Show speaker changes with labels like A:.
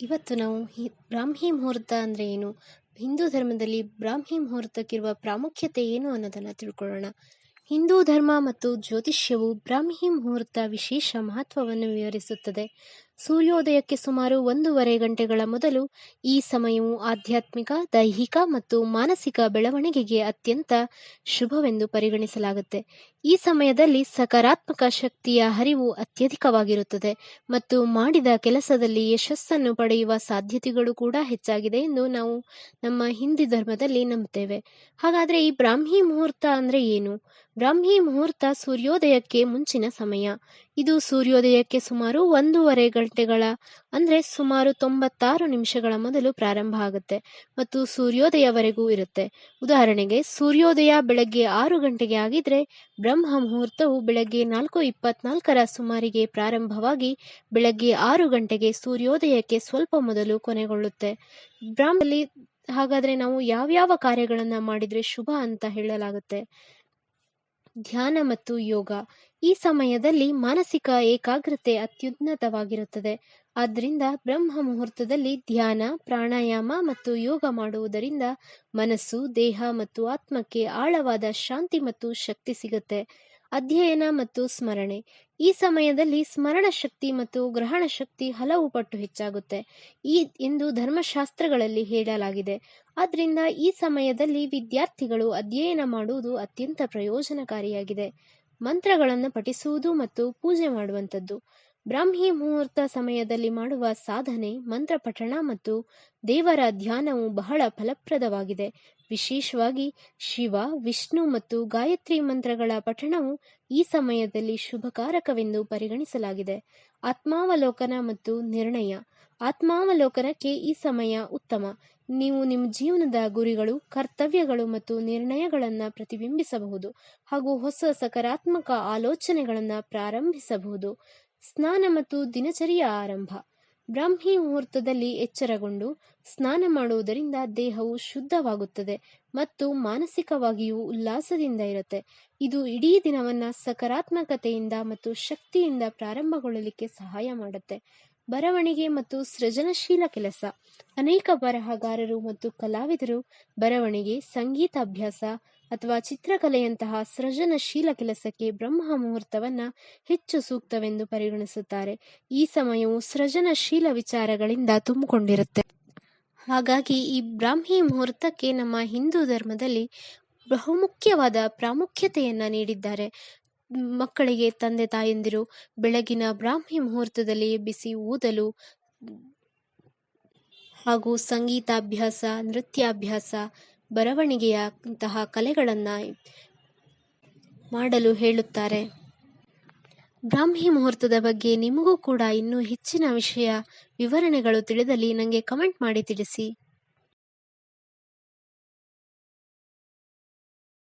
A: ಇವತ್ತು ನಾವು ಹಿ, ಬ್ರಾಹ್ಮಿ ಮುಹೂರ್ತ ಅಂದರೆ ಏನು? ಹಿಂದೂ ಧರ್ಮದಲ್ಲಿ ಬ್ರಾಹ್ಮಿ ಮುಹೂರ್ತಕ್ಕಿರುವ ಪ್ರಾಮುಖ್ಯತೆ ಏನು ಅನ್ನೋದನ್ನು ತಿಳ್ಕೊಳ್ಳೋಣ. ಹಿಂದೂ ಧರ್ಮ ಮತ್ತು ಜ್ಯೋತಿಷ್ಯವು ಬ್ರಾಹ್ಮಿ ಮುಹೂರ್ತ ವಿಶೇಷ ಮಹತ್ವವನ್ನು ವಿವರಿಸುತ್ತದೆ. ಸೂರ್ಯೋದಯಕ್ಕೆ ಸುಮಾರು ಒಂದೂವರೆ ಗಂಟೆಗಳ ಮೊದಲು ಈ ಸಮಯವು ಆಧ್ಯಾತ್ಮಿಕ, ದೈಹಿಕ ಮತ್ತು ಮಾನಸಿಕ ಬೆಳವಣಿಗೆಗೆ ಅತ್ಯಂತ ಶುಭವೆಂದು ಪರಿಗಣಿಸಲಾಗುತ್ತೆ. ಈ ಸಮಯದಲ್ಲಿ ಸಕಾರಾತ್ಮಕ ಶಕ್ತಿಯ ಹರಿವು ಅತ್ಯಧಿಕವಾಗಿರುತ್ತದೆ ಮತ್ತು ಮಾಡಿದ ಕೆಲಸದಲ್ಲಿ ಯಶಸ್ಸನ್ನು ಪಡೆಯುವ ಸಾಧ್ಯತೆಗಳು ಕೂಡ ಹೆಚ್ಚಾಗಿದೆ ಎಂದು ನಾವು ನಮ್ಮ ಹಿಂದಿ ಧರ್ಮದಲ್ಲಿ ನಂಬುತ್ತೇವೆ. ಹಾಗಾದರೆ ಈ ಬ್ರಾಹ್ಮಿ ಮುಹೂರ್ತ ಅಂದರೆ ಏನು? ಬ್ರಾಹ್ಮಿ ಮುಹೂರ್ತ ಸೂರ್ಯೋದಯಕ್ಕೆ ಮುಂಚಿನ ಸಮಯ. ಇದು ಸೂರ್ಯೋದಯಕ್ಕೆ ಸುಮಾರು ಒಂದೂವರೆ ಗಂಟೆಗಳ, ಅಂದ್ರೆ ಸುಮಾರು ತೊಂಬತ್ತಾರು ನಿಮಿಷಗಳ ಮೊದಲು ಪ್ರಾರಂಭ ಆಗುತ್ತೆ ಮತ್ತು ಸೂರ್ಯೋದಯವರೆಗೂ ಇರುತ್ತೆ. ಉದಾಹರಣೆಗೆ, ಸೂರ್ಯೋದಯ ಬೆಳಗ್ಗೆ ಆರು ಗಂಟೆಗೆ ಆಗಿದ್ರೆ ಬ್ರಹ್ಮ ಮುಹೂರ್ತವು ಬೆಳಗ್ಗೆ ನಾಲ್ಕು ಇಪ್ಪತ್ನಾಲ್ಕರ ಸುಮಾರಿಗೆ ಪ್ರಾರಂಭವಾಗಿ ಬೆಳಗ್ಗೆ ಆರು ಗಂಟೆಗೆ ಸೂರ್ಯೋದಯಕ್ಕೆ ಸ್ವಲ್ಪ ಮೊದಲು ಕೊನೆಗೊಳ್ಳುತ್ತೆ. ಬ್ರಾಹ್ಮಲ್ಲಿ ಹಾಗಾದ್ರೆ ನಾವು ಯಾವ್ಯಾವ ಕಾರ್ಯಗಳನ್ನು ಮಾಡಿದ್ರೆ ಶುಭ ಅಂತ ಹೇಳಲಾಗುತ್ತೆ. ಧ್ಯಾನ ಮತ್ತು ಯೋಗ ಈ ಸಮಯದಲ್ಲಿ ಮಾನಸಿಕ ಏಕಾಗ್ರತೆ ಅತ್ಯುನ್ನತವಾಗಿರುತ್ತದೆ. ಆದ್ದರಿಂದ ಬ್ರಹ್ಮ ಮುಹೂರ್ತದಲ್ಲಿ ಧ್ಯಾನ, ಪ್ರಾಣಾಯಾಮ ಮತ್ತು ಯೋಗ ಮಾಡುವುದರಿಂದ ಮನಸ್ಸು, ದೇಹ ಮತ್ತು ಆತ್ಮಕ್ಕೆ ಆಳವಾದ ಶಾಂತಿ ಮತ್ತು ಶಕ್ತಿ ಸಿಗುತ್ತೆ. ಅಧ್ಯಯನ ಮತ್ತು ಸ್ಮರಣೆ. ಈ ಸಮಯದಲ್ಲಿ ಸ್ಮರಣ ಶಕ್ತಿ ಮತ್ತು ಗ್ರಹಣ ಶಕ್ತಿ ಹಲವು ಪಟ್ಟು ಹೆಚ್ಚಾಗುತ್ತೆ. ಈ ಎಂದು ಧರ್ಮಶಾಸ್ತ್ರಗಳಲ್ಲಿ ಹೇಳಲಾಗಿದೆ. ಆದ್ದರಿಂದ ಈ ಸಮಯದಲ್ಲಿ ವಿದ್ಯಾರ್ಥಿಗಳು ಅಧ್ಯಯನ ಮಾಡುವುದು ಅತ್ಯಂತ ಪ್ರಯೋಜನಕಾರಿಯಾಗಿದೆ. ಮಂತ್ರಗಳನ್ನು ಪಠಿಸುವುದು ಮತ್ತು ಪೂಜೆ ಮಾಡುವಂಥದ್ದು. ಬ್ರಾಹ್ಮಿ ಮುಹೂರ್ತ ಸಮಯದಲ್ಲಿ ಮಾಡುವ ಸಾಧನೆ, ಮಂತ್ರ ಪಠಣ ಮತ್ತು ದೇವರ ಧ್ಯಾನವು ಬಹಳ ಫಲಪ್ರದವಾಗಿದೆ. ವಿಶೇಷವಾಗಿ ಶಿವ, ವಿಷ್ಣು ಮತ್ತು ಗಾಯತ್ರಿ ಮಂತ್ರಗಳ ಪಠಣವು ಈ ಸಮಯದಲ್ಲಿ ಶುಭಕಾರಕವೆಂದು ಪರಿಗಣಿಸಲಾಗಿದೆ. ಆತ್ಮಾವಲೋಕನ ಮತ್ತು ನಿರ್ಣಯ. ಆತ್ಮಾವಲೋಕನಕ್ಕೆ ಈ ಸಮಯ ಉತ್ತಮ. ನೀವು ನಿಮ್ಮ ಜೀವನದ ಗುರಿಗಳು, ಕರ್ತವ್ಯಗಳು ಮತ್ತು ನಿರ್ಣಯಗಳನ್ನು ಪ್ರತಿಬಿಂಬಿಸಬಹುದು ಹಾಗೂ ಹೊಸ ಸಕಾರಾತ್ಮಕ ಆಲೋಚನೆಗಳನ್ನು ಪ್ರಾರಂಭಿಸಬಹುದು. ಸ್ನಾನ ಮತ್ತು ದಿನಚರಿಯ ಆರಂಭ. ಬ್ರಾಹ್ಮಿ ಮುಹೂರ್ತದಲ್ಲಿ ಎಚ್ಚರಗೊಂಡು ಸ್ನಾನ ಮಾಡುವುದರಿಂದ ದೇಹವು ಶುದ್ಧವಾಗುತ್ತದೆ ಮತ್ತು ಮಾನಸಿಕವಾಗಿಯೂ ಉಲ್ಲಾಸದಿಂದ ಇರುತ್ತೆ. ಇದು ಇಡೀ ದಿನವನ್ನು ಸಕಾರಾತ್ಮಕತೆಯಿಂದ ಮತ್ತು ಶಕ್ತಿಯಿಂದ ಪ್ರಾರಂಭಗೊಳ್ಳಲಿಕ್ಕೆ ಸಹಾಯ ಮಾಡುತ್ತೆ. ಬರವಣಿಗೆ ಮತ್ತು ಸೃಜನಶೀಲ ಕೆಲಸ. ಅನೇಕ ಬರಹಗಾರರು ಮತ್ತು ಕಲಾವಿದರು ಬರವಣಿಗೆ ಸಂಗೀತ ಅಭ್ಯಾಸ ಅಥವಾ ಚಿತ್ರಕಲೆಯಂತಹ ಸೃಜನಶೀಲ ಕೆಲಸಕ್ಕೆ ಬ್ರಹ್ಮ ಮುಹೂರ್ತವನ್ನು ಹೆಚ್ಚು ಸೂಕ್ತವೆಂದು ಪರಿಗಣಿಸುತ್ತಾರೆ. ಈ ಸಮಯವು ಸೃಜನಶೀಲ ವಿಚಾರಗಳಿಂದ ತುಂಬಿಕೊಂಡಿರುತ್ತೆ. ಹಾಗಾಗಿ ಈ ಬ್ರಾಹ್ಮಿ ಮುಹೂರ್ತಕ್ಕೆ ನಮ್ಮ ಹಿಂದೂ ಧರ್ಮದಲ್ಲಿ ಬಹುಮುಖ್ಯವಾದ ಪ್ರಾಮುಖ್ಯತೆಯನ್ನು ನೀಡಿದ್ದಾರೆ. ಮಕ್ಕಳಿಗೆ ತಂದೆ ತಾಯಂದಿರು ಬೆಳಗಿನ ಬ್ರಾಹ್ಮಿ ಮುಹೂರ್ತದಲ್ಲಿ ಬಿಸಿ ಊದಲು ಹಾಗೂ ಸಂಗೀತಾಭ್ಯಾಸ, ನೃತ್ಯಾಭ್ಯಾಸ ಬರವಣಿಗೆಯಂತಹ ಕಲೆಗಳನ್ನು ಮಾಡಲು ಹೇಳುತ್ತಾರೆ. ಬ್ರಾಹ್ಮಿ ಮುಹೂರ್ತದ ಬಗ್ಗೆ ನಿಮಗೂ ಕೂಡ ಇನ್ನೂ ಹೆಚ್ಚಿನ ವಿಷಯ ವಿವರಣೆಗಳು ತಿಳಿದಲ್ಲಿ ನನಗೆ ಕಮೆಂಟ್ ಮಾಡಿ ತಿಳಿಸಿ.